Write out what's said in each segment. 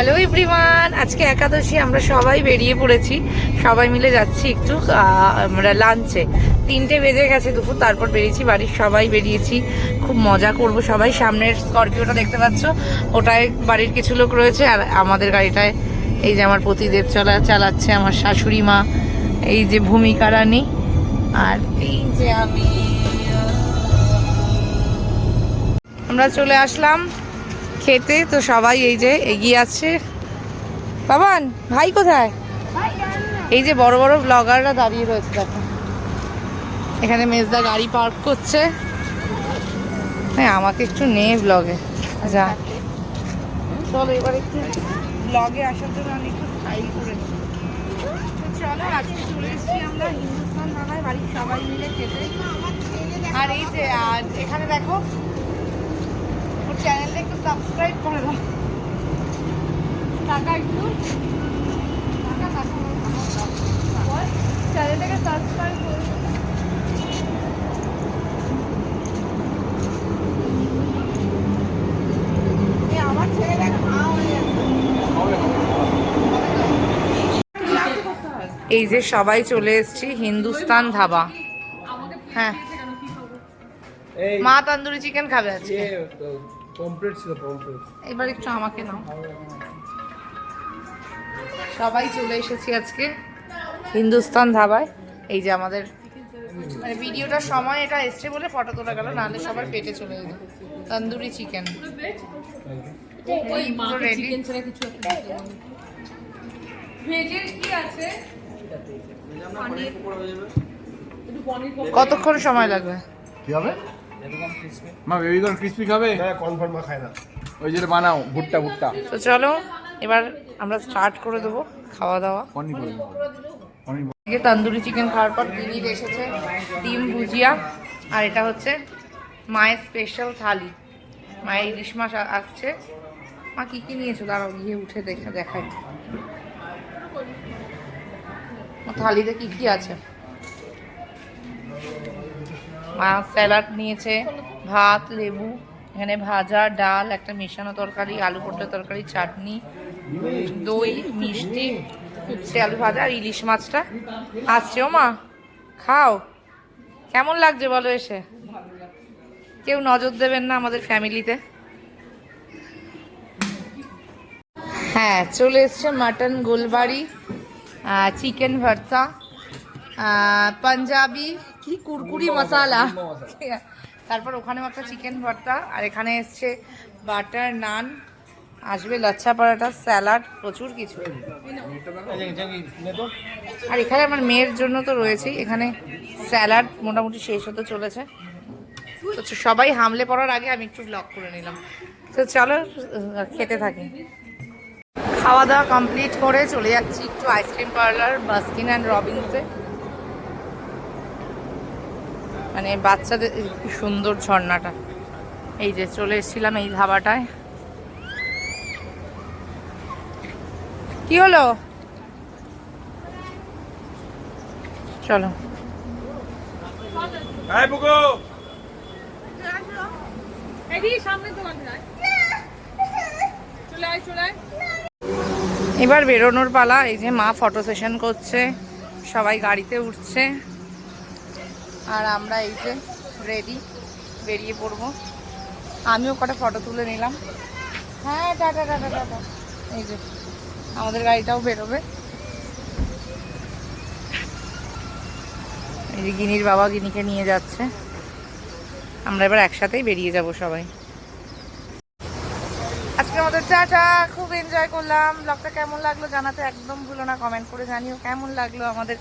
Hello everyone আজকে একাদশী, আমরা সবাই বেরিয়ে পড়েছি। সবাই মিলে যাচ্ছি একটু আমরা লাঞ্চে তিনটে বেজে গেছে দুপুর, তারপর বেরিয়েছি বাড়ির সবাই বেরিয়েছি। খুব মজা করব সবাই। সামনের স্করপিওটা দেখতে পাচ্ছ, ওটায় বাড়ির কিছু লোক রয়েছে আর আমাদের গাড়িটায় এই যে আমার পতিদেব চলা, চালাচ্ছে আমার শাশুড়ি মা, এই যে ভূমিকা রানী আর এই যে আমি আমরা চলে আসলাম। খেতে, তো সবাই এই যে এগিয়ে আছে। বাবান, ভাই কোথায়? এই যে বড় বড় ব্লগাররা দাঁড়িয়ে রয়েছে, দেখো। এখানে মেজদা গাড়ি পার্ক করছে। হ্যাঁ আমাকে একটু নে ব্লগে যা। চলো, এবার একটু ব্লগে আসার জন্য আমি একটু স্টাইল করে চলো, আজকে চলে এসেছি আমরা হিন্দুস্তান থানায়, বাড়ির সবাই মিলে খেতে। আর এই যে এখানে দেখো সাবস্ক্রাইব করে দাও। টাকা একটু। টাকা টাকা চ্যানেলটাকে সাবস্ক্রাইব করে এই আমার যে সবাই চলে এসছি হিন্দুস্তান ধাবা। হ্যাঁ। মা তন্দুরি চিকেন খাবে আজকে। পমপ্লেট ছিল পমপ্লেট এবার একটু আমাকে নাও। সবাই চলে এসেছি আজকে হিন্দুস্তান ধাবায়। এই যে আমাদের মানে ভিডিওটার সময় এটা এসছে বলে ফটো তোলা গেল নাহলে সবার পেটে চলে যেত। তন্দুরি চিকেন কতক্ষণ সময় লাগবে? কি হবে? মা বেবি কর্ন ক্রিসপি খাবে? হ্যাঁ কনফার্ম খায় না। ওই যেটা বানাও ভুট্টা ভুট্টা। তো চলো এবার আমরা স্টার্ট করে দেবো খাওয়া দাওয়া আজকে তন্দুরি চিকেন খাওয়ার পর দিদির এসেছে ডিম ভুজিয়া আর এটা হচ্ছে মায়ের স্পেশাল থালি। মায়ের ইলিশ মাছ আসছে। মা কি কি নিয়েছো? দাঁড়াও গিয়ে উঠে দেখা দেখাই। থালিতে কি কি আছে? মা স্যালাড নিয়েছে, ভাত, লেবু, এখানে ভাজা, ডাল, একটা মেশানো তরকারি, আলু পটলের তরকারি, চাটনি, দই, মিষ্টি উচ্ছে আলু ভাজা আর ইলিশ মাছটা। আসছে ও মা? খাও। কেমন লাগছে বলো এসে? কেউ নজর দেবেন না আমাদের ফ্যামিলিতে। হ্যাঁ চলে এসছে মাটন গোলবাড়ি চিকেন ভর্তা। পাঞ্জাবি কি কুরকুরি মশালা তারপর ওখানেও একটা চিকেন ভর্তা আর এখানে এসছে বাটার নান আসবে লাচ্ছা পরাটা স্যালাড প্রচুর কিছু। আর এখানে আমার মেয়ের জন্য তো রয়েছেই এখানে স্যালাড মোটামুটি শেষ হতে চলেছে। তো সবাই হামলে পড়ার আগে আমি একটু ব্লগ করে নিলাম। তো চলো খেতে থাকি। খাওয়া দাওয়া কমপ্লিট করে চলে যাচ্ছি একটু ice cream parlour Baskin and রবিনসে মানে বাচ্চাদের কি সুন্দর ঝর্ণাটা। এই যে চলে এসেছিলাম এই ধাবাটায়। কি হলো? চলো। এবার বেরোনোর পালা এই যে মা ফটো সেশন করছে সবাই গাড়িতে উঠছে। আর আমরা এই যে রেডি বেরিয়ে পড়ব। আমিও কটা ফটো তুলে নিলাম। হ্যাঁ টাটা টাটা টাটা এই যে, আমাদের গাড়িটাও বেরোবে। এই যে গিনির বাবা গিনিকে নিয়ে যাচ্ছে। আমরা এবার একসাথেই বেরিয়ে যাব সবাই। আজকে আমাদের টাটা, খুব এনজয় করলাম। ব্লগটা কেমন লাগল জানাতে একদম ভুলো না। কমেন্ট করে জানিও কেমন লাগল আমাদের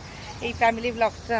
এই ফ্যামিলি ব্লগটা